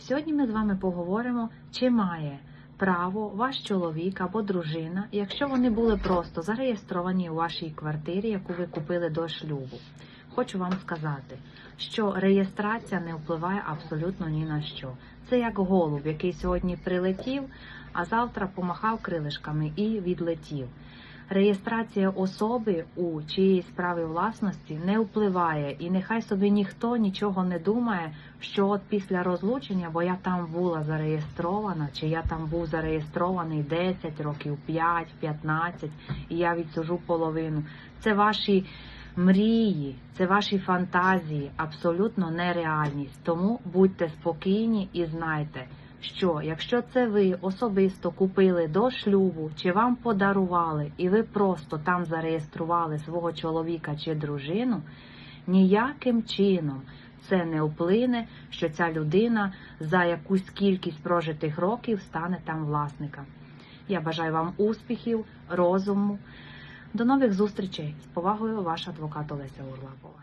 Сьогодні ми з вами поговоримо, чи має право ваш чоловік або дружина, якщо вони були просто зареєстровані у вашій квартирі, яку ви купили до шлюбу. Хочу вам сказати, що реєстрація не впливає абсолютно ні на що. Це як голуб, який сьогодні прилетів, а завтра помахав крилишками і відлетів. Реєстрація особи у чиїсь праві власності не впливає, і нехай собі ніхто нічого не думає, що от після розлучення, бо я там була зареєстрована, чи я там був зареєстрований 10 років, 5, 15, і я відсужу половину. Це ваші мрії, це ваші фантазії, абсолютно нереальність. Тому будьте спокійні і знайте, що якщо це ви особисто купили до шлюбу, чи вам подарували, і ви просто там зареєстрували свого чоловіка чи дружину, ніяким чином це не вплине, що ця людина за якусь кількість прожитих років стане там власником. Я бажаю вам успіхів, розуму. До нових зустрічей. З повагою, ваш адвокат Олеся Урлапова.